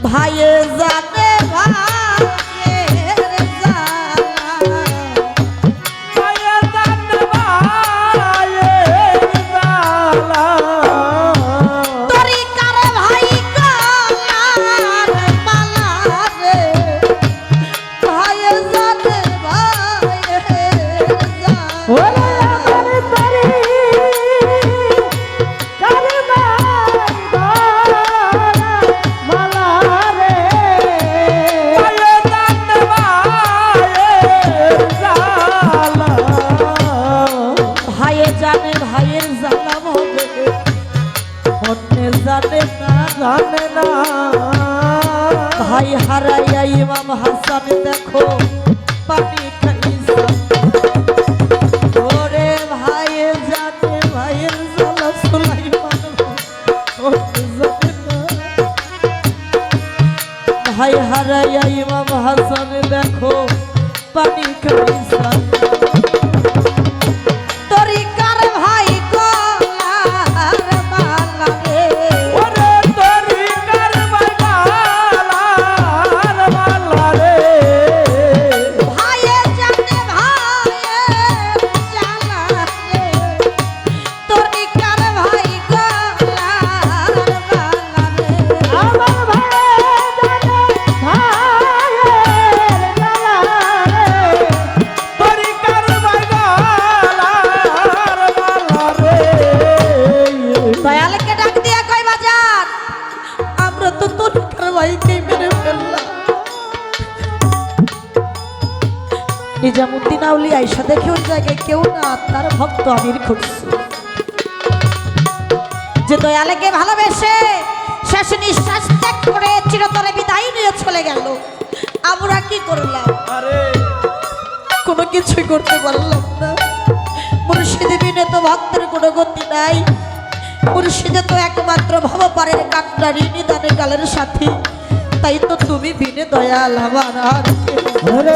ভাইয়ে জানে ভাই হারাইয়া ইমাম হাসান দেখো পানি ভাই হারাইয়া ইমাম হাসান দেখো পানি খাইছা তরিকার মেরে ফেললাম। নিজামুদ্দিন আউলি আইসা দেখে ওই জায়গায় কেউ না তার ভক্ত আমির খুঁজছে যে দয়ালেকে ভালোবেসে শেষ নিঃশ্বাস ত্যাগ করে চিরতরে বিদায় নিয়ে চলে গেল আমরা কি করলাম? আরে। কোনো কিছুই করতে পারলাম না। মুর্শিদি বিনে তো ভক্তের কোনো গতি নাই। মুর্শিদে তো একমাত্র ভবপারের ঋণী নিদানে কালের সাথে। তাই তো তুমি বিনে দয়াল আমার আর তুমি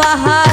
বাহা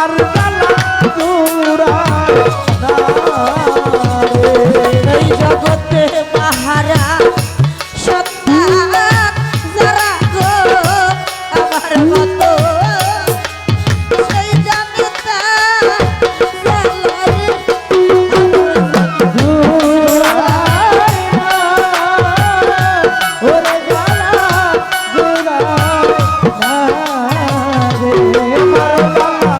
আমার